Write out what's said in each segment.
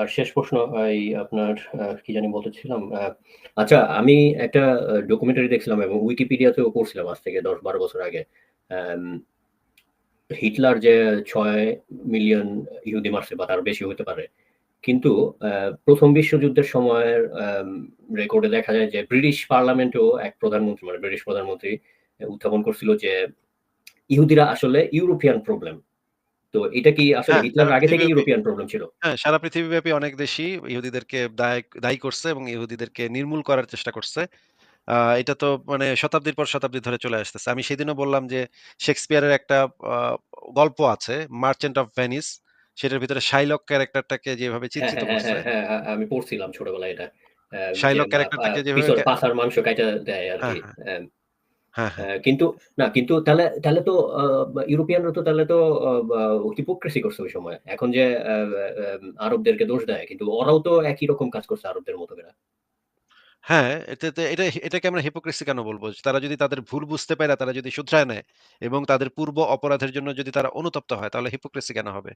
আর শেষ প্রশ্ন, এই আপনার কি জানি বলতেছিলাম? আচ্ছা আমি একটা ডকুমেন্টারি দেখছিলাম এবং উইকিপিডিয়াতেও পড়ছিলাম আজ থেকে দশ বারো বছর আগে। হিটলার যে ছয় মিলিয়ন ইহুদি মারছে বা তার বেশি হতে পারে। কিন্তু ১ম বিশ্বযুদ্ধের সময়ের রেকর্ডে দেখা যায় যে ব্রিটিশ পার্লামেন্টেও এক প্রধানমন্ত্রী মানে ব্রিটিশ প্রধানমন্ত্রী উত্থাপন করছিল যে ইহুদিরা আসলে ইউরোপিয়ান প্রবলেম। তো এটা কি আসলে হ্যাঁ, সারা হিটলারের আগে থেকেই ইউরোপিয়ান প্রবলেম ছিল? হ্যাঁ, সারা পৃথিবীব্যাপী অনেক দেশই ইহুদিদেরকে দায়ী করছে এবং ইহুদিদেরকে নির্মূল করার চেষ্টা করছে। এটা তো মানে শতাব্দীর পর শতাব্দী ধরে চলে আসতেছে। আমি সেদিনও বললাম যে শেক্সপিয়ারের একটা গল্প আছে 'মার্চেন্ট অফ ভেনিস' সেটার ভিতরে শাইলক ক্যারেক্টারটাকে যেভাবে হ্যাঁ, চিত্রিত হ্যাঁ, হ্যাঁ, করছে হ্যাঁ, হ্যাঁ, হ্যাঁ, আমি পড়ছিলাম ছোটবেলায় এটা। শাইলক ক্যারেক্টারটাকে যেভাবে পাছার মাংস কাইটা দেয় হ্যাঁ, আরকি। কিন্তু না কিন্তু তাহলে তাহলে তো ইউরোপিয়ানরা তো তাহলে তো হিপোক্রিসি করছে ওই সময়। এখন যে আরবদেরকে দোষ দেয় কিন্তু ওরাও তো একই রকম কাজ করছে আরবদের মতো কইরা। হ্যাঁ, এটাতে এটা এটাকে আমরা হিপোক্রেসি কেন বলব তারা যদি তাদের ভুল বুঝতে পাইরা তারা যদি শুধরায় নেয় এবং তাদের পূর্ব অপরাধের জন্য যদি তারা অনুতপ্ত হয় তাহলে হিপোক্রেসি কেন হবে?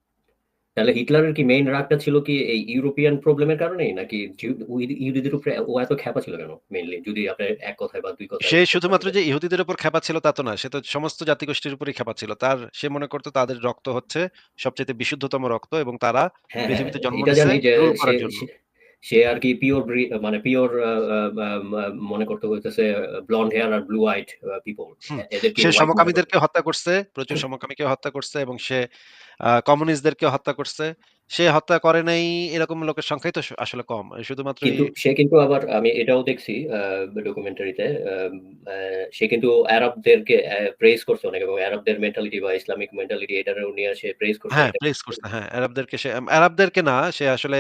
তাহলে হিটলারের কি মেইন রাগটা ছিল কি এই ইউরোপিয়ান প্রবলেমের কারণে? নাকি ইহুদিদের উপরে ও এত খেপা ছিল কেন মেইনলি? যদি আপনার এক কথায় বা দুই কথায় সে শুধুমাত্র যে ইহুদিদের উপর খেপা ছিল তা তো না। সে তো সমস্ত জাতিগোষ্ঠীর উপরই খেপা ছিল। তার সে মনে করতো তাদের রক্ত হচ্ছে সবচেয়ে বিশুদ্ধতম রক্ত এবং তারা হ্যাঁ, হ্যাঁ, পৃথিবীতে জন্ম এটা জানি যে রুল সে সে আরকি পিওর মানে পিওর মনে করত হইতেছে ব্লন্ড হেয়ার আর ব্লু আইড পিপল সে। সমকামীদেরকে হত্যা করছে, প্রচুর সমকামীকে হত্যা করছে এবং সে আ কমিউনিস্টদেরকেও হত্যা করছে। সে হত্যা করে নাই এরকম লোকের সংখ্যাই তো আসলে কম। শুধুমাত্র সে কিন্তু আবার আমি এটাও দেখছি ডকুমেন্টারিতে সে কিন্তু আরবদেরকে প্রেইজ করছে অনেক এবং আরবদের মেন্টালিটি বা ইসলামিক মেন্টালিটি এটারও নিয়ে সে প্রেস করছে হ্যাঁ, প্রেস করছে। হ্যাঁ, আরবদেরকে সে আরবদেরকে না সে আসলে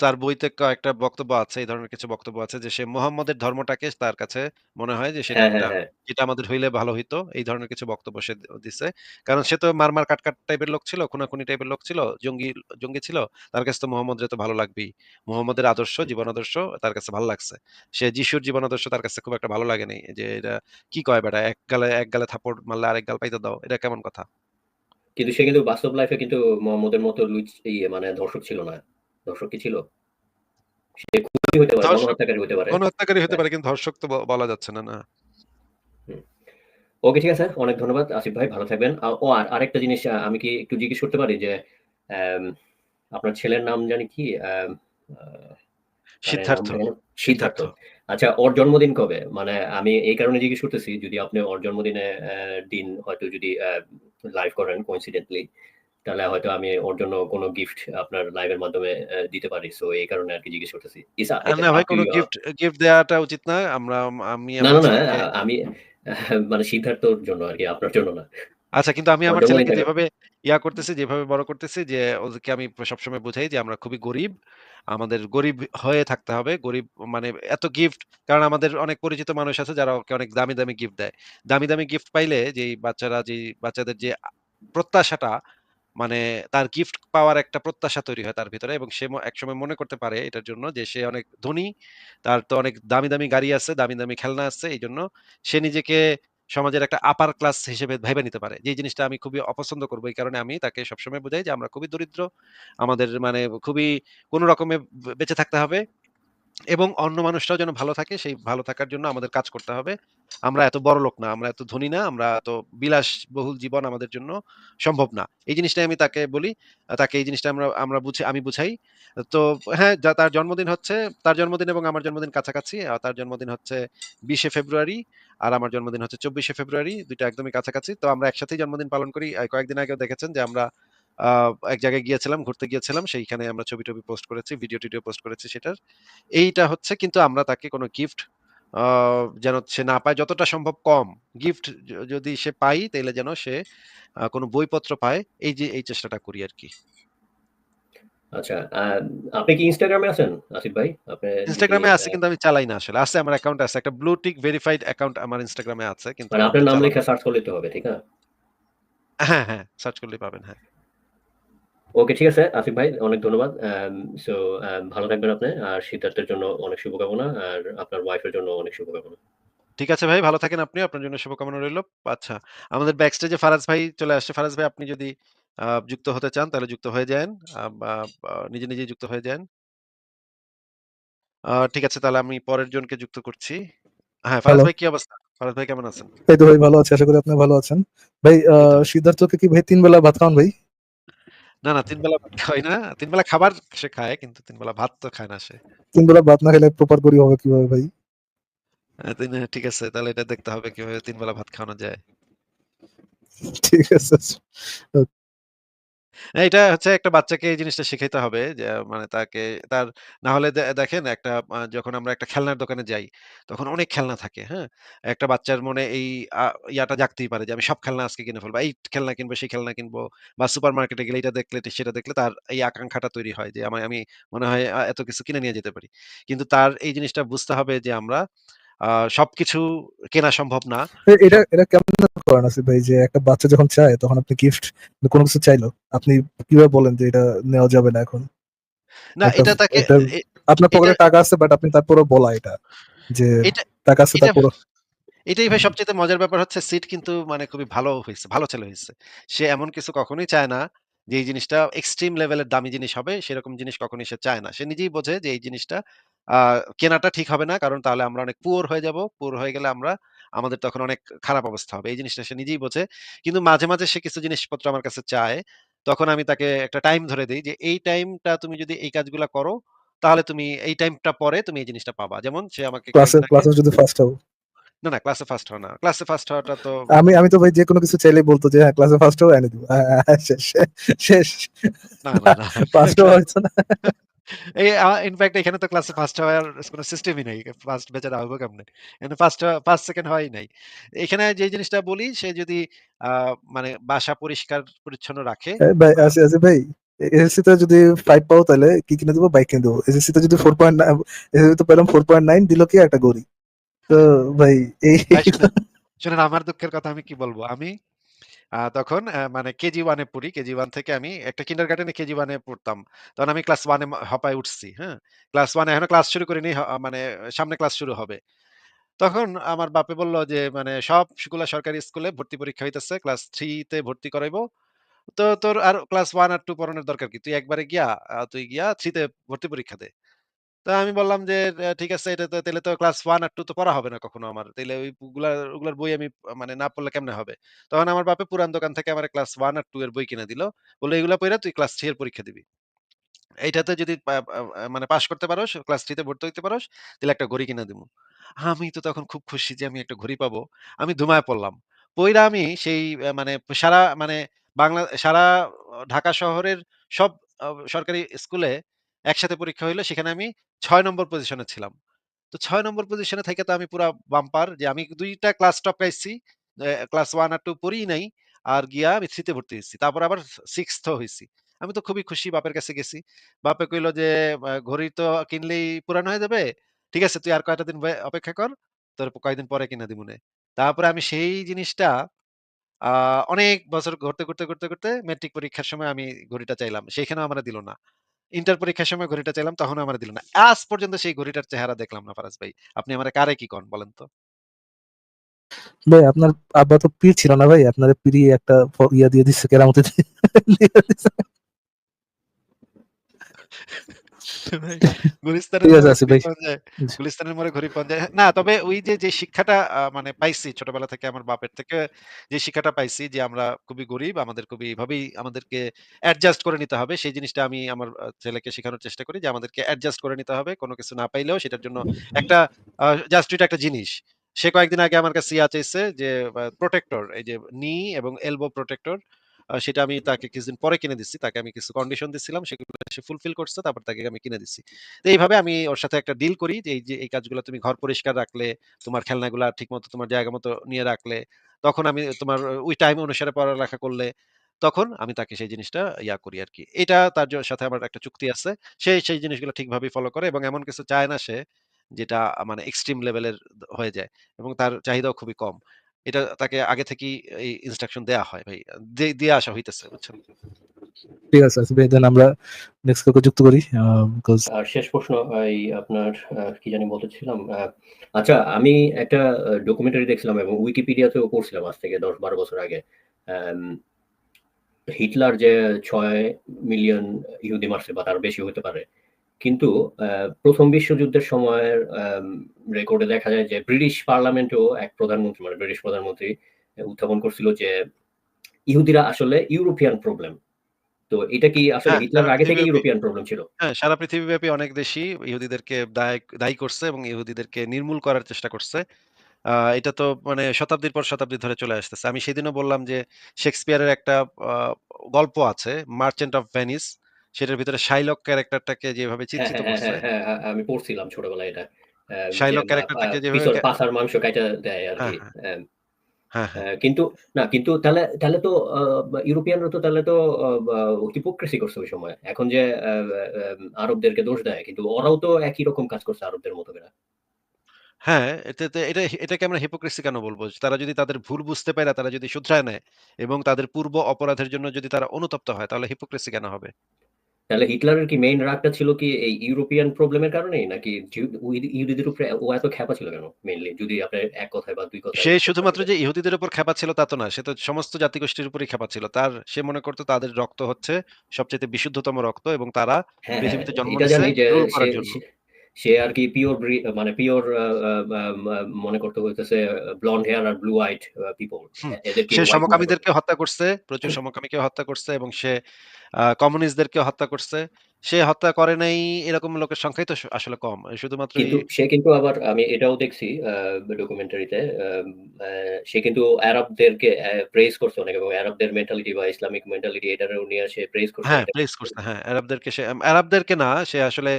তার বইতে কয়েকটা বক্তব্য আছে। এই ধরনের কিছু বক্তব্য আছে যে সে মুহাম্মদের ধর্মটাকে তার কাছে মনে হয় যে সেটা হ্যাঁ, হ্যাঁ, একটা হ্যাঁ। যেটা আমাদের হইলে ভালো হইতো। এই ধরনের কিছু বক্তব্য সে দিছে। কারণ সে তো মার, মার কাট, কাট টাইপের লোক ছিল, খুনাখুনি টাইপের লোক ছিল, জঙ্গি জঙ্গি ছিল। তার কাছে তো মুহাম্মদরে তো ভালো লাগবেই। মুহাম্মদের আদর্শ, জীবন আদর্শ তার কাছে ভালো লাগছে। সে যিশুর জীবন আদর্শ তার কাছে খুব একটা ভালো লাগে নাই। যে এটা কি কয় বেটা? এক গালে এক গালে থাপ্পড় মারলে আরেক গাল পাইতে দাও। এটা কেমন কথা? কিন্তু সে কিন্তু বাস্তব লাইফ কিন্তু মুহাম্মদের মতো লুইচ ইয়ে মানে ধর্ষক ছিল না। ধর্ষক কি ছিল? সে খুনি হইতে পারে, গণহত্যাকারী হইতে পারে। গণহত্যাকারী হতে হ্যাঁ। পারে কিন্তু ধর্ষক তো বলা যাচ্ছে না, না। ওকে ঠিক আছে। অনেক ধন্যবাদ আসিফ ভাই ভালো থাকবেন। ও আর আরেকটা জিনিস আমি কি একটু জিজ্ঞেস করতে পারি যে আপনার ছেলের নাম জানি কি? সিদ্ধার্থ, সিদ্ধার্থ। আচ্ছা ওর জন্মদিন কবে? মানে আমি এই কারণে জিজ্ঞেস করতেছি যদি আপনি ওর জন্মদিনে দিন হয়তো যদি লাইভ করেন coincidentally তাহলে হয়তো আমি ওর জন্য কোন গিফট আপনার লাইভ এর মাধ্যমে দিতে পারি। সো এই কারণে আরকি জিজ্ঞেস করতেছি। এটা না ভাই কোন গিফট গিফট দেওয়াটা উচিত না। আমরা আমি না, না, আমি মানে সিদ্ধার্থর জন্য আরকি আপনার জন্য না। আচ্ছা কিন্তু আমি আমার ছেলেকে যেভাবে ইয়া করতেছি, যেভাবে বড় করতেছি যে ওদেরকে আমি সবসময় বুঝাই যে আমরা খুবই গরিব। আমাদের গরিব হয়ে থাকতে হবে। গরিব মানে এত গিফট কারণ আমাদের অনেক পরিচিত মানুষ আছে যারা ওকে অনেক দামি, দামি গিফট দেয়। দামি, দামি গিফট পাইলে যেই বাচ্চারা যে বাচ্চাদের যে প্রত্যাশাটা মানে তার গিফট পাওয়ার একটা প্রত্যাশা তৈরি হয় তার ভিতরে এবং সে একসময় মনে করতে পারে এটার জন্য যে সে অনেক ধনী। তার তো অনেক দামি, দামি গাড়ি আছে, দামি, দামি খেলনা আছে। এই জন্য সে নিজেকে সমাজের একটা আপার ক্লাস হিসেবে ভেবে নিতে পারে। যে জিনিসটা আমি খুবই অপছন্দ করব এই কারণে আমি তাকে সবসময় বুঝাই যে আমরা খুবই দরিদ্র। আমাদের মানে খুবই কোন রকমে বেঁচে থাকতে হবে। এবং অন্য মানুষরাও যেন ভালো থাকে সেই ভালো থাকার জন্য আমাদের কাজ করতে হবে। আমরা এত বড়লোক না, আমরা এত ধনী না, আমরা এত বিলাসবহুল জীবন আমাদের জন্য সম্ভব না। এই জিনিসটাই আমি তাকে বলি। তাকে এই জিনিসটা আমরা আমরা বুঝি আমি বুঝাই। তো হ্যাঁ, যা তার জন্মদিন হচ্ছে তার জন্মদিন এবং আমার জন্মদিন কাছাকাছি। আ তার জন্মদিন হচ্ছে বিশে ফেব্রুয়ারি আর আমার জন্মদিন হচ্ছে চব্বিশে ফেব্রুয়ারি। দুইটা একদমই কাছাকাছি। তো আমরা একসাথেই জন্মদিন পালন করি। কয়েকদিন আগেও দেখেছেন যে আমরা এক জায়গায় গিয়েছিলাম, ঘুরতে গিয়েছিলাম। সেইখানে আমরা ছবি-টবি পোস্ট করেছি, ভিডিও-টিডিও পোস্ট করেছি সেটার। এইটা হচ্ছে কিন্তু আমরা তাকে কোনো গিফট যেন সে না পায় যতটা সম্ভব কম। গিফট যদি সে পাই তাহলে যেন সে কোনো বইপত্র পায়। এই যে এই চেষ্টাটা করি আরকি। আচ্ছা, আপনি কি এ আছেন আসিফ ভাই? আপনি আ আছি কিন্তু আমি চালাই না আসলে। আছে আমার অ্যাকাউন্ট আছে। একটা ব্লু টিক ভেরিফাইড অ্যাকাউন্ট আমার এ আছে। কিন্তু মানে আপনার নাম লেখা সার্চ করলেই তো হবে, ঠিক না? হ্যাঁ, হ্যাঁ। সার্চ করলেই পাবেন। হ্যাঁ। ওকে ঠিক আছে আসিফ ভাই অনেক ধন্যবাদ। সো ভালো থাকবেন আপনি। আর সিদ্ধার্থের জন্য অনেক শুভকামনা। আর আপনার ওয়াইফের জন্য অনেক শুভকামনা। ঠিক আছে ভাই, ভালো থাকেন আপনি আপনার জন্য শুভকামনা রইল। আচ্ছা, আমাদের ব্যাকস্টেজে ফারাজ ভাই চলে আসছে। ফারাজ ভাই আপনি যদি যুক্ত হতে চান তাহলে যুক্ত হয়ে বা বা নিজে, যুক্ত হয়ে যায়েন। আ ঠিক আছে তাহলে আমি পরের জনকে যুক্ত করছি। হ্যাঁ, ফারাজ ভাই কি অবস্থা? ফারাজ ভাই কেমন আছেন? এই তো ভাই ভালো আছি। আশা করি আপনিও ভালো আছেন। ভাই। সিদ্ধার্থকে কি ভাই তিন বেলা ভাত খাওয়ান ভাই? না, না তিন বেলা ভাত খায় না। তিন বেলা খাবার সে খায় কিন্তু তিন বেলা ভাত তো খায় না সে। তিন বেলা ভাত না খেলে প্রপার করি হবে কীভাবে ভাই? ঠিক আছে তাহলে এটা দেখতে হবে কীভাবে তিন বেলা ভাত খাওয়ানো যায়। ঠিক আছে। এটা হচ্ছে একটা বাচ্চাকে এই জিনিসটা শিখাইতে হবে যে মানে তাকে তার না হলে দেখেন একটা যখন আমরা একটা খেলনার দোকানে যাই, তখন অনেক খেলনা থাকে, হ্যাঁ? একটা বাচ্চার মনে এই ইয়াটা জাগতেই পারে যে আমি সব খেলনা আজকে কিনে ফেলব। এই খেলনা কিনবো, সেই খেলনা কিনবো বা সুপারমার্কেটে গেলে এটা দেখলে সেটা দেখলে তার এই আকাঙ্খাটা তৈরি হয় যে আমি মনে হয় এত কিছু কিনে নিয়ে যেতে পারি। কিন্তু তার এই জিনিসটা বুঝতে হবে যে আমরা সবকিছু কেনা সম্ভব না। এটা এটা কেমন করেন আসিফ ভাই যে একটা বাচ্চা যখন চায় তখন আপনি গিফট কোন কিছু চাইলো। আপনি কীভাবে বলেন যে এটা নেওয়া যাবে না এখন? না এটা তাকে আপনার পকেটে টাকা আছে বাট আপনি তারপরেও বলা এটা। যে টাকা আছে এটা তারপরও এটাই ভাই সবচেয়ে মজার ব্যাপার হচ্ছে সিট কিন্তু মানে খুবই ভালো হয়েছে ভালো ছেলে হয়েছে সে এমন কিছু কখনোই চায় না যে এই জিনিসটা এক্সট্রিম লেভেলের দামি জিনিস হবে, সেরকম জিনিস কখনোই সে চায় না। সে নিজেই বোঝে যে এই জিনিসটা কেনাটা ঠিক হবে না। কারণ তাহলে আমরা অনেক পুয়ার হয়ে যাব। পুয়ার হয়ে গেলে আমরা আমাদের তখন অনেক খারাপ অবস্থা হবে। এই জিনিসটা সে নিজেই বোঝে। কিন্তু মাঝে, মাঝে সে কিছু জিনিসপত্র আমার কাছে চায়। তখন আমি তাকে একটা টাইম ধরে দেই যে এই টাইমটা তুমি যদি এই কাজগুলা করো, তাহলে তুমি এই টাইমটা পরে তুমি এই জিনিসটা পাবা। যেমন সে আমাকে ক্লাসে ক্লাসে যদি ফার্স্ট হও। না, না ক্লাসে ফার্স্ট হওয়া না। ক্লাসে ফার্স্ট হওয়াটা তো আমি আমি তো ভাই যেকোনো কিছু চাইলেই বলতো যে হ্যাঁ ক্লাসে ফার্স্ট হও এনে দিব। শেষ শেষ। না, না। ফার্স্ট হইছে না। এই আ ইনফেক্ট এখানে তো ক্লাসে ফার্স্ট হওয়ার কোন সিস্টেমই নাই। ফার্স্ট বেচারা হইব কেমনে? এখানে ফার্স্ট ফার্স্ট সেকেন্ড হওয়াই নাই। এখানে যে জিনিসটা বলি সে যদি মানে বাসা পরিষ্কার পরিচ্ছন্ন রাখে ভাই আ আসি ভাই এসএসসি তে যদি 5 পাও তাহলে কি কিনে দিব? বাইক কিনে দিব। এসএসসি তে যদি 4.9 এসএসসি তে পেলাম 4.9 দিল কি একটা গড়ি। তো ভাই এই শুনেন, আমার দুঃখের কথা আমি কি বলব আমি তখন মানে কেজি 1 এ পড়ি। কেজি 1 থেকে আমি একটা কিন্ডারগার্টেন এ কেজি 1 এ পড়তাম। তখন আমি ক্লাস 1 এ ম হপায় উঠছি, হ্যাঁ? ক্লাস 1 এ এখনও ক্লাস শুরু করিনি। মানে সামনে ক্লাস শুরু হবে। তখন আমার বাপে বলল যে মানে সব সবগুলা সরকারি স্কুলে ভর্তি পরীক্ষা হইতেছে। ক্লাস 3 তে ভর্তি করাইবো। তো তোর আর ক্লাস ওয়ান আর টু পড়ানোর দরকার কি? তুই একবারে গিয়া তুই গিয়া 3 তে ভর্তি পরীক্ষা দে। তো আমি বললাম যে, ঠিক আছে এটা তো তাইলে তো ক্লাস ওয়ান আর 2 তো পড়া হবে না কখনো আমার। তাইলে ওইগুলা ওগুলার বই আমি মানে না পড়লে কেমনে হবে?" তখন আমার বাপে পুরান দোকান থেকে আমারে ক্লাস 1 আর 2 এর বই কিনে দিল। বলল, "এগুলা পইড়া তুই ক্লাস 3 এর পরীক্ষা দিবি। এইটাতে যদি মানে পাস করতে পারোস, ক্লাস 3 তে ভর্তি হইতে পারোস, তাহলে একটা ঘড়ি কিনে দিমু।" আমি তো তখন খুব খুশি যে আমি একটা ঘড়ি পাবো। আমি ধুমায় পড়লাম। পইড়া আমি সেই মানে সারা মানে বাংলা সারা ঢাকা শহরের সব সরকারি স্কুলে একসাথে পরীক্ষা হইল। সেখানে আমি ৬ নম্বর পজিশনে ছিলাম। তো ৬ নম্বর পজিশনে থাইকা তো আমি পুরা বাম্পার যে আমি ২ টা ক্লাস টপকাইছি। এ ক্লাস 1 আর 2 পড়িই নাই। আর গিয়া আমি 3 তে ভর্তি হইছি। তারপর আবার 6th ও হইছি। আমি তো খুবই খুশি বাপের কাছে গেছি। বাপে কইল যে, "ঘড়ি তো কিনলেই পুরান হয়ে যাবে। ঠিক আছে তুই আর কয়টা দিন অপেক্ষা কর। তোর কয়েকদিন পরে কিনা দিমুনে।" তারপরে আমি সেই জিনিসটা অনেক বছর ঘুরতে, ঘুরতে, ঘুরতে, ঘুরতে মেট্রিক পরীক্ষার সময় আমি ঘড়িটা চাইলাম। সেইখানেও আমরা দিল না। ইন্টার পরীক্ষার সময় ঘড়িটা চাইলাম, তখন আমার দিল না। আজ পর্যন্ত সেই ঘড়িটার চেহারা দেখলাম না ফারাজ ভাই। আপনি আমার কারে কি কন বলেন তো? ভাই, আপনার আব্বা তো পীর ছিল না ভাই। আপনার পীরই একটা ইয়া দিয়ে দিচ্ছে কেরামতি গুলিস্তানের মোড়ে ভাই। পাওয়া যায়। না তবে ওই যে, যে শিক্ষাটা মানে পাইছি ছোটবেলা থেকে আমার বাপের থেকে যে শিক্ষাটা পাইছি যে আমরা খুবই গরিব, আমাদের খুবই এভাবেই আমাদেরকে অ্যাডজাস্ট করে নিতে হবে। সেই জিনিসটা আমি আমার ছেলেকে শেখানোর চেষ্টা করি যে আমাদেরকে অ্যাডজাস্ট করে নিতে হবে। কোন কিছু না পাইলেও সেটার জন্য একটা জাস্ট এটা একটা জিনিস। সে কয়েকদিন আগে আমার কাছে ইয়া চাইছে যে প্রটেক্টর এই যে নি এবং এলবো প্রটেক্টর সেটা আমি তাকে কিছুদিন পরে কিনে দিচ্ছি। তাকে আমি কিছু কন্ডিশন দিচ্ছিলাম। সেগুলো সে ফুলফিল করছে। তারপর তাকে আমি কিনে দিচ্ছি। তো এইভাবে আমি ওর সাথে একটা ডিল করি যে এই যে এই কাজগুলো তুমি ঘর পরিষ্কার রাখলে, তোমার খেলনাগুলা ঠিকমতো তোমার জায়গা মতো নিয়ে রাখলে, তখন আমি তোমার ওই টাইম অনুসারে পড়ালেখা করলে, তখন আমি তাকে সেই জিনিসটা ইয়া করি আরকি। এটা তার সাথে আমার একটা চুক্তি আছে। সে সেই জিনিসগুলো ঠিকভাবেই ফলো করে এবং এমন কিছু চায় না সে যেটা মানে এক্সট্রিম লেভেলের হয়ে যায় এবং তার চাহিদাও খুবই কম। এটা তাকে আগে থেকেই এই ইনস্ট্রাকশন দেয়া হয় ভাই। দিয়ে আসা হইতেছে বুঝছেন? ঠিক আছে দেন আমরা নেক্সট কাউকে যুক্ত করি। বিকজ আর শেষ প্রশ্ন এই আপনার কি জানি বলতেছিলাম? আচ্ছা আমি একটা ডকুমেন্টারি দেখছিলাম এবং উইকিপিডিয়াতেও পড়ছিলাম আজ থেকে ১০-১২ বছর আগে। হিটলার যে ৬ মিলিয়ন ইহুদি মারছে বা তার বেশি হতে পারে। কিন্তু ১ম বিশ্বযুদ্ধের সময়ের রেকর্ডে দেখা যায় যে ব্রিটিশ পার্লামেন্টেও এক প্রধানমন্ত্রী মানে ব্রিটিশ প্রধানমন্ত্রী উত্থাপন করছিল যে ইহুদিরা আসলে ইউরোপিয়ান প্রবলেম। তো এটা কি আসলে হ্যাঁ, সারা আগে পৃথিবীব্যাপী ইউরোপিয়ান প্রবলেম ছিল? হ্যাঁ, সারা পৃথিবীব্যাপী অনেক দেশই ইহুদিদেরকে দায় করছে এবং ইহুদিদেরকে নির্মূল করার চেষ্টা করছে। এটা তো মানে শতাব্দীর পর শতাব্দী ধরে চলে আসতেছে। আমি সেদিনও বললাম যে শেক্সপিয়ারের একটা গল্প আছে 'মার্চেন্ট অফ ভেনিস' সেটার ভিতরে শাইলক ক্যারেক্টারটাকে যেভাবে হ্যাঁ, চিত্রিত হ্যাঁ, করছে হ্যাঁ, আমি পড়ছিলাম ছোটবেলায় এটা। শাইলক ক্যারেক্টারটাকে যেভাবে পাছার মাংস কাইটা দেয়। হ্যাঁ, হ্যাঁ। কিন্তু না কিন্তু তাহলে তাহলে তো ইউরোপিয়ানরা তো তাহলে তো হিপোক্রিসি করছে ওই সময়। এখন যে আরবদেরকে দোষ দেয় কিন্তু ওরাও তো একই রকম কাজ করছে আরবদের মতো করে। হ্যাঁ, এটাতে এটা এটাকে আমরা হিপোক্রিসি কেন বলব তারা যদি তাদের ভুল বুঝতে পাইরা তারা যদি শুধরায় নেয় এবং তাদের পূর্ব অপরাধের জন্য যদি তারা অনুতপ্ত হয় তাহলে হিপোক্রিসি কেন হবে? তাহলে হিটলারের কি মেইন রাগটা ছিল কি এই ইউরোপিয়ান প্রবলেমের কারণে? নাকি ইহুদিদের উপরে ও এত খেপা ছিল কেন মেইনলি? যদি আপনি এক কথায় বা দুই কথা সে শুধুমাত্র যে ইহুদিদের উপর খেপা ছিল তা তো না। সে তো সমস্ত জাতিগোষ্ঠীর উপরই খেপা ছিল। তার সে মনে করতো তাদের রক্ত হচ্ছে সবচেয়ে বিশুদ্ধতম রক্ত এবং তারা হ্যাঁ, হ্যাঁ, পৃথিবীতে জন্ম এটা জানি যে রুল সে সে আরকি পিওর মানে পিওর মনে করতে হইতেছে ব্লন্ড হেয়ার আর ব্লু আইড পিপল সে। সমকামীদেরকে হত্যা করছে, প্রচুর সমকামীকে হত্যা করছে এবং সে আ কমিউনিস্টদেরকেও হত্যা করছে। সে হত্যা করে নাই এরকম লোকের সংখ্যাই তো আসলে কম। শুধুমাত্র কিন্তু সে কিন্তু আবার আমি এটাও দেখছি ডকুমেন্টারিতে সে কিন্তু আরবদেরকে অ্যা প্রেইজ করছে অনেক এবং আরবদের মেন্টালিটি বা ইসলামিক মেন্টালিটি এটারও নিয়ে সে প্রেইজ করছে হ্যাঁ, এটা প্রেইজ করছে। হ্যাঁ, আরবদেরকে সে আরবদেরকে না সে আসলে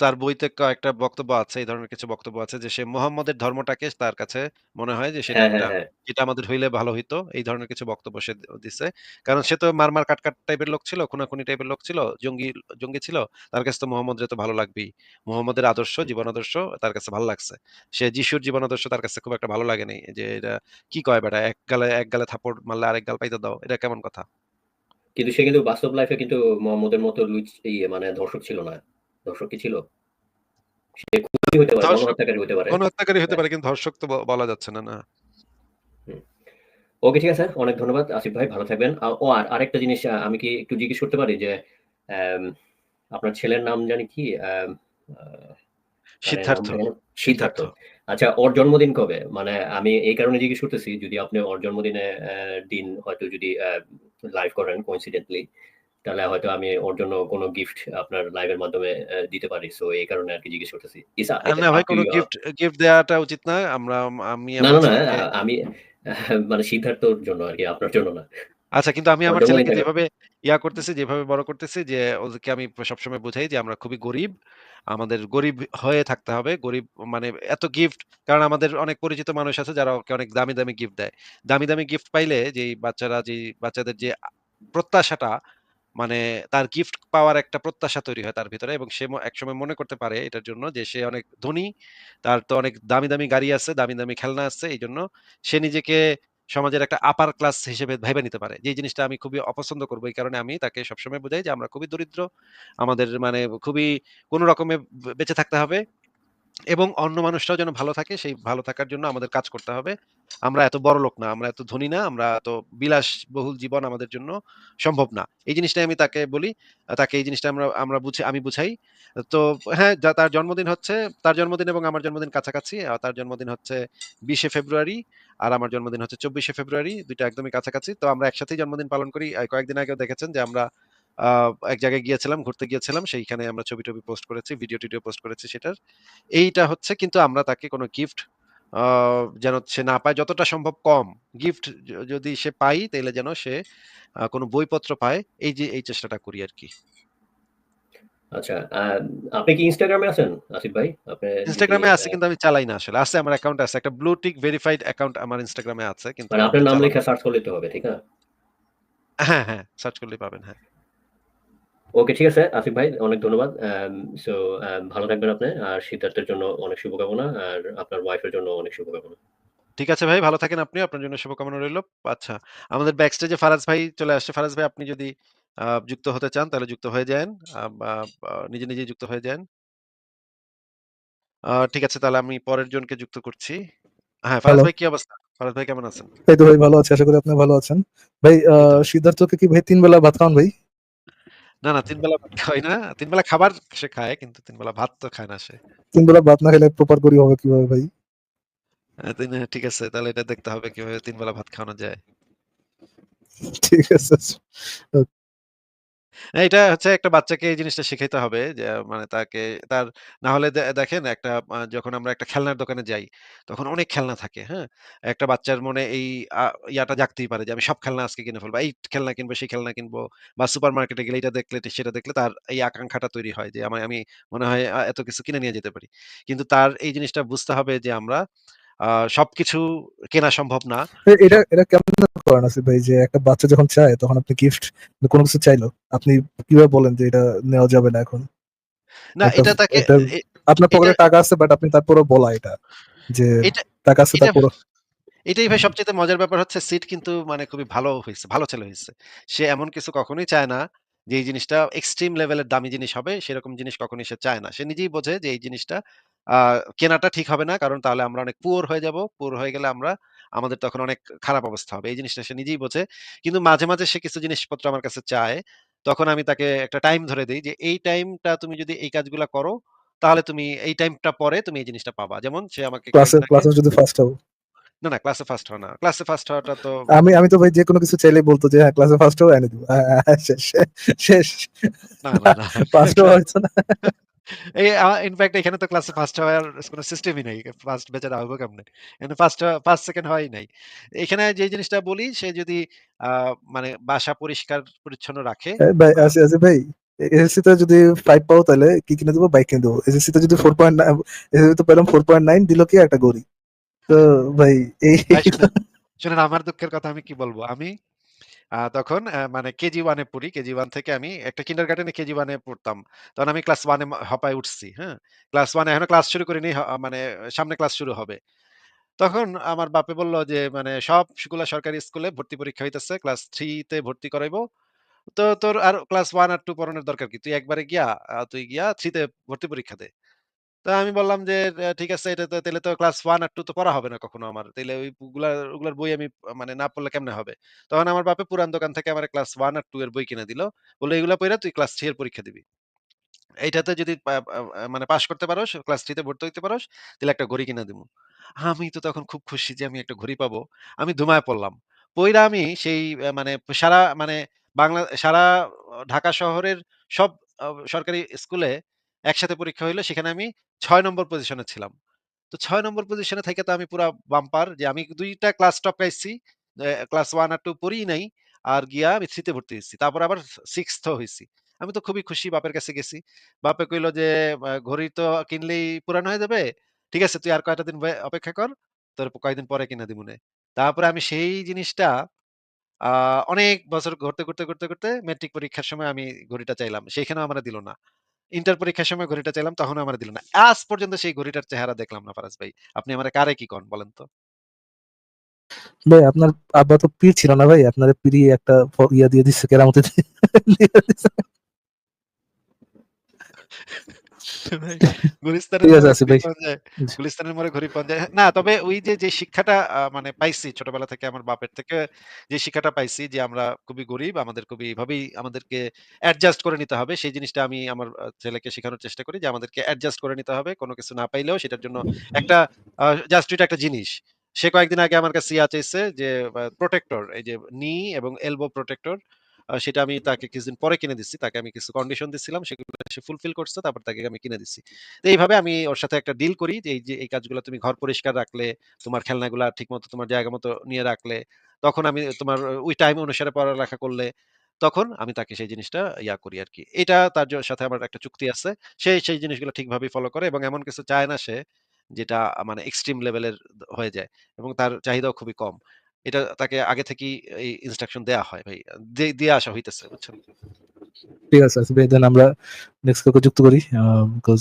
তার বইতে কয়েকটা বক্তব্য আছে, এই ধরনের কিছু বক্তব্য আছে যে সে মুহাম্মদের ধর্মটাকে তার কাছে মনে হয় যে সেটা হ্যাঁ, একটা হ্যাঁ, হ্যাঁ। যেটা আমাদের হইলে ভালো হইতো। এই ধরনের কিছু বক্তব্য সে দিছে। কারণ সে তো মারমার কাটকাট টাইপের লোক ছিল, খুনাখুনি টাইপের লোক ছিল, জঙ্গি জঙ্গি ছিল। তার কাছে তো মুহাম্মদরে তো ভালো লাগবেই। মুহাম্মদের আদর্শ, জীবন আদর্শ তার কাছে ভালো লাগছে। সে যিশুর জীবন আদর্শ তার কাছে খুব একটা ভালো লাগে নাই। যে এটা কি কয় বেটা? এক গালে এক গালে থাপ্পড় মারলে আরেক গাল পাইতে দাও। এটা কেমন কথা? কিন্তু সে কিন্তু বাস্তব লাইফে কিন্তু মোহাম্মদের মতো লুইচ ইয়ে মানে ধর্ষক ছিল না। ধর্ষক কি ছিল? সে হইতে পারে, গণহত্যাকারী হইতে পারে। গণহত্যাকারী হতে হ্যাঁ। পারে কিন্তু ধর্ষক তো বলা যাচ্ছে না, না। ওকে ঠিক আছে। অনেক ধন্যবাদ আসিফ ভাই ভালো থাকবেন। ও আর আরেকটা জিনিস আমি কি একটু জিজ্ঞেস করতে পারি যে আপনার ছেলের নাম জানি কি? আ সিদ্ধার্থ, সিদ্ধার্থ। আচ্ছা ওর জন্মদিন কবে? মানে আমি এই কারণে জিজ্ঞেস করতেছি যদি আপনি ওর জন্মদিনে দিন হয়তো যদি লাইভ করেন coincidentally তাহলে হয়তো আমি ওর জন্য কোনো গিফট আপনার লাইভের মাধ্যমে দিতে পারি। সো এই কারণে আরকি জিজ্ঞেস করতেছি। আ এটা না ভাই কোনো গিফট গিফট দেওয়াটা উচিত না। আমরা আমি না, না, আমি মানে সিদ্ধার্থর জন্য আরকি আপনার জন্য না। আচ্ছা কিন্তু আমি আমার ছেলেকে যেভাবে ইয়া করতেছি, যেভাবে বড় করতেছি যে ওদেরকে আমি সবসময় বুঝাই যে আমরা খুবই গরিব। আমাদের গরিব হয়ে থাকতে হবে। গরিব মানে এত গিফট কারণ আমাদের অনেক পরিচিত মানুষ আছে যারা ওকে অনেক দামি, দামি গিফট দেয়। দামি, দামি গিফট পাইলে যে বাচ্চারা যে বাচ্চাদের যে প্রত্যাশাটা মানে তার গিফট পাওয়ার একটা প্রত্যাশা তৈরি হয় তার ভিতরে এবং সে একসময় মনে করতে পারে এটার জন্য যে সে অনেক ধনী। তার তো অনেক দামি, দামি গাড়ি আছে, দামি, দামি খেলনা আছে। এই জন্য সে নিজেকে সমাজের একটা আপার ক্লাস হিসেবে ভাইবা নিতে পারে। যে জিনিসটা আমি খুবই অপছন্দ করব এই কারণে আমি তাকে সবসময় বুঝাই যে আমরা খুবই দরিদ্র। আমাদের মানে খুবই কোন রকমে বেঁচে থাকতে হবে। এবং অন্য মানুষরাও যেন ভালো থাকে সেই ভালো থাকার জন্য আমাদের কাজ করতে হবে। আমরা এত বড়লোক না, আমরা এত ধনী না, আমরা এত বিলাসবহুল জীবন আমাদের জন্য সম্ভব না। এই জিনিসটাই আমি তাকে বলি। তাকে এই জিনিসটা আমরা আমরা বুঝি আমি বুঝাই। তো হ্যাঁ, যা তার জন্মদিন হচ্ছে তার জন্মদিন এবং আমার জন্মদিন কাছাকাছি। তার জন্মদিন হচ্ছে বিশে ফেব্রুয়ারি আর আমার জন্মদিন হচ্ছে চব্বিশে ফেব্রুয়ারি। দুইটা একদমই কাছাকাছি। তো আমরা একসাথেই জন্মদিন পালন করি। কয়েকদিন আগেও দেখেছেন যে আমরা এক জায়গায় গিয়েছিলাম, ঘুরতে গিয়েছিলাম। সেইখানে আমরা ছবি-টবি পোস্ট করেছি, ভিডিও-টিডিও পোস্ট করেছি সেটার। এইটা হচ্ছে কিন্তু আমরা তাকে কোনো গিফট যেন সে না পায় যতটা সম্ভব কম। গিফট যদি সে পায় তাহলে যেন সে কোনো বইপত্র পায়। এই যে এই চেষ্টাটা করি। আচ্ছা, আপনি কি আছেন আসিফ ভাই? আপনি Instagram এ আ আছে কিন্তু আমি চালাই না আসলে। আছে আমার অ্যাকাউন্ট আছে। একটা ব্লু টিক ভেরিফাইড অ্যাকাউন্ট আমার এ আছে। কিন্তু মানে আপনার নাম চালানো সার্চ করলেই তো হবে, ঠিক না? হ্যাঁ, হ্যাঁ। সার্চ করলেই পাবেন। হ্যাঁ। ওকে ঠিক আছে আসিফ ভাই অনেক ধন্যবাদ। সো ভালো থাকবেন আপনি। আর সিদ্ধার্থের জন্য অনেক শুভকামনা। আর আপনার ওয়াইফের জন্য অনেক শুভকামনা। ঠিক আছে ভাই, ভালো থাকেন আপনি আপনার জন্য শুভকামনা রইল আচ্ছা, আমাদের ব্যাক ব্যাকস্টেজে ফারাজ ভাই চলে আসছে। ফারাজ ভাই আপনি যদি যুক্ত হতে চান তাহলে যুক্ত হয়ে যায়েন। আ বা বা নিজে, নিজেই যুক্ত হয়ে যায়েন। আ ঠিক আছে তাহলে আমি পরের জনকে যুক্ত করছি। হ্যাঁ, ফারাজ ভাই কি অবস্থা? ফারাজ ভাই কেমন আছেন? এই তো ভাই ভালো আছি। আশা করি আপনি ভালো আছেন। ভাই। সিদ্ধার্থকে কি ভাই তিন বেলা ভাত খাওয়ান ভাই? না, না ৩ বেলা ভাত খায় না। ৩ বেলা খাবার সে খায় কিন্তু ৩ বেলা ভাত তো খায় না সে। ৩ বেলা ভাত না খেলে প্রপার করি হবে কীভাবে ভাই? তিন ঠিক আছে। তাহলে এটা দেখতে হবে কীভাবে ৩ বেলা ভাত খাওয়ানো যায়। ঠিক আছে। এটা হচ্ছে একটা বাচ্চাকে এই জিনিসটা শিখাইতে হবে যে মানে তাকে তার না হলে দেখেন একটা যখন আমরা একটা খেলনার দোকানে যাই, তখন অনেক খেলনা থাকে, হ্যাঁ? একটা বাচ্চার মনে এই ইয়াটা জাগতেই পারে যে আমি সব খেলনা আজকে কিনে ফেলব। এই খেলনা কিনবো, সেই খেলনা কিনবো বা সুপারমার্কেটে গেলে এটা দেখলে সেটা দেখলে তার এই আকাঙ্খাটা তৈরি হয় যে আমি মনে হয় এত কিছু কিনে নিয়ে যেতে পারি। কিন্তু তার এই জিনিসটা বুঝতে হবে যে আমরা সবকিছু কেনা সম্ভব না। এটা এটা কেমন করেন আসিফ ভাই যে একটা বাচ্চা যখন চায় তখন আপনি গিফট কোন কিছু চাইলো। আপনি কীভাবে বলেন যে এটা নেওয়া যাবে না এখন? না এটা তাকে আপনার পকেটে টাকা আছে বাট আপনি তারপরেও বলা এটা। যে টাকা আছে এটা তারপরও এটাই ভাই সবচেয়ে মজার ব্যাপার হচ্ছে সিট কিন্তু মানে খুবই ভালো হইছে, ভালো ছেলে হইছে। সে এমন কিছু কখনোই চায় না যে এই জিনিসটা এক্সট্রিম লেভেলের দামি জিনিস হবে, সেরকম জিনিস কখনোই সে চায় না। সে নিজেই বোঝে যে এই জিনিসটা কেনাটা ঠিক হবে না। কারণ তাহলে আমরা অনেক পুয়ার হয়ে যাব পুয়ার হয়ে গেলে আমরা আমাদের তখন অনেক খারাপ অবস্থা হবে। এই জিনিসটা সে নিজেই বোঝে। কিন্তু মাঝে, মাঝে সে কিছু জিনিসপত্র আমার কাছে চায়। তখন আমি তাকে একটা টাইম ধরে দিই যে এই টাইমটা তুমি যদি এই কাজগুলা করো, তাহলে তুমি এই টাইমটা পরে তুমি এই জিনিসটা পাবা। যেমন সে আমাকে ক্লাসে ক্লাসে যদি ফার্স্ট হও। না, না ক্লাসে ফার্স্ট হওয়া না। ক্লাসে ফার্স্ট হওয়াটা তো আমি আমি তো ভাই যেকোনো কিছু চাইলেই বলতো যে হ্যাঁ ক্লাসে ফার্স্ট হও এনে দিব। আ আ শেষ শেষ। না, না। ফার্স্ট হইতো না। এই আ এখানে তো ক্লাসে ফার্স্ট হওয়ার কোন সিস্টেমই নাই। ফার্স্ট বেচারা কেমনে? এখানে ফার্স্ট ফার্স্ট, সেকেন্ড হওয়াই নাই। এখানে যে জিনিসটা বলি সে যদি মানে বাসা পরিষ্কার পরিচ্ছন্ন রাখে ভাই বা আসি ভাই এসএসসি তে যদি 5 পাও তাহলে কি কিনে দেবো? বাইক কিনে দেবো। এসএসসি তে যদি 4.9 এসএসসি তে পেলাম 4.9 দিল কি একটা গড়ি। তো ভাই এই শুনেন আমার দুঃখের কথা আমি কি বলব? আমি তখন আ মানে কেজি 1 এ পড়ি। কেজি 1 থেকে আমি একটা কিন্ডার কিন্ডারগার্টেনে কেজি 1 এ পড়তাম। তখন আমি ক্লাস 1 এ ম হপায় উঠছি, হ্যাঁ? ক্লাস 1 এ এখনও ক্লাস শুরু করিনি। মানে সামনে ক্লাস শুরু হবে। তখন আমার বাপে বলল যে মানে সবগুলা সরকারি স্কুলে ভর্তি পরীক্ষা হইতেছে। ক্লাস 3 তে ভর্তি করাইবো। তো তোর আর ক্লাস 1 আর 2 পড়ানোর দরকার কি? তুই একবারে গিয়া তুই গিয়া 3 তে ভর্তি পরীক্ষা দে। তো আমি বললাম যে, "এ ঠিক আছে এটা তো তাইলে তো ক্লাস 1 আর 2 তো পড়া হবে না কখনো আমার। তাইলে ওইগুলা ওগুলার বই আমি মানে না পড়লে কেমনে হবে?" তখন আমার বাপে পুরান দোকান থেকে আমারে ক্লাস 1 আর 2 এর বই কিনে দিল। বলল, "এগুলা পইড়া তুই ক্লাস 3 এর পরীক্ষা দিবি। এইটাতে যদি মানে পাস করতে পারোস, ক্লাস 3 তে ভর্তি হইতে পারোস, তাইলে একটা ঘড়ি কিনে দিমু।" আমি তো তখন খুব খুশি যে আমি একটা ঘড়ি পাবো। আমি ধুমায় পড়লাম। পইড়া আমি সেই মানে সারা মানে বাংলা সারা ঢাকা শহরের সব সরকারি স্কুলে একসাথে পরীক্ষা হইল। সেখানে আমি ৬ নম্বর পজিশনে ছিলাম। তো ৬ নম্বর পজিশনে থাইকা তো আমি পুরা বাম্পার যে আমি ২ টা ক্লাস টপকাইছি। এ ক্লাস 1 আর 2 পড়িই নাই। আর গিয়া আমি 3 তে ভর্তি হইছি। তারপর আবার 6th ও হইছি। আমি তো খুবই খুশি বাপের কাছে গেছি। বাপে কইল যে, "ঘড়ি তো কিনলেই পুরানো হয়ে যাবে। ঠিক আছে তুই আর কয়টা দিন অপেক্ষা কর। তোর কয়েকদিন পরে কিনা দিমুনে।" তারপরে আমি সেই জিনিসটা অনেক বছর ঘুরতে, ঘুরতে, ঘুরতে, ঘুরতে মেট্রিক পরীক্ষার সময় আমি ঘড়িটা চাইলাম। সেইখানেও আমরা দিল না। ইন্টার পরীক্ষার সময় ঘড়িটা চাইলাম, তখন আমার দিল না। আজ পর্যন্ত সেই ঘড়িটার চেহারা দেখলাম না ফারাজ ভাই। আপনি আমার কারে কি কন বলেন তো? ভাই, আপনার আব্বা তো পীর ছিল না ভাই। আপনার পীরই একটা ইয়া দিয়ে দিচ্ছে কেরামতি গুলিস্তানের মোড়ে আসিফ ঘড়ি ভাই। পাওয়া যায়। জি। গুলিস্তানের মোড়ে ঘড়ি পাওয়া যায়। না তবে ওই যে, যে শিক্ষাটা মানে পাইছি ছোটবেলা থেকে আমার বাপের থেকে যে শিক্ষাটা পাইছি যে আমরা খুবই গরিব, আমাদের খুবই এভাবেই আমাদেরকে অ্যাডজাস্ট করে নিতে হবে। সেই জিনিসটা আমি আমার ছেলেকে শেখানোর চেষ্টা করি যে আমাদেরকে অ্যাডজাস্ট করে নিতে হবে। কোনো কিছু না পাইলেও সেটার জন্য একটা জাস্ট একটা জিনিস। সে কয়েকদিন আগে আমার কাছে ইয়া চাইছে যে প্রটেক্টর এই যে নি এবং এলবো প্রটেক্টর সেটা আমি তাকে কিছুদিন পরে কিনে দিচ্ছি। তাকে আমি কিছু কন্ডিশন দিচ্ছিলাম। সেগুলো সে ফুলফিল করছে। তারপর তাকে আমি কিনে দিচ্ছি। তো এইভাবে আমি ওর সাথে একটা ডিল করি যে এই যে এই কাজগুলা তুমি ঘর পরিষ্কার রাখলে, তোমার খেলনাগুলা ঠিকমতো তোমার জায়গা মতো নিয়ে রাখলে, তখন আমি তোমার ওই টাইম অনুসারে পড়ালেখা করলে, তখন আমি তাকে সেই জিনিসটা ইয়া করি আরকি। এটা তার সাথে আমার একটা চুক্তি আছে। সে সেই জিনিসগুলো ঠিকভাবেই ফলো করে এবং এমন কিছু চায় না সে যেটা মানে এক্সট্রিম লেভেলের হয়ে যায় এবং তার চাহিদাও খুবই কম। এটা তাকে আগে থেকেই এই ইনস্ট্রাকশন দেয়া হয়, ভাই। দেয়া আসা হইতেছে, বুঝছেন? ঠিক আছে আমরা নেক্সট কাউকে যুক্ত করি। বিকজ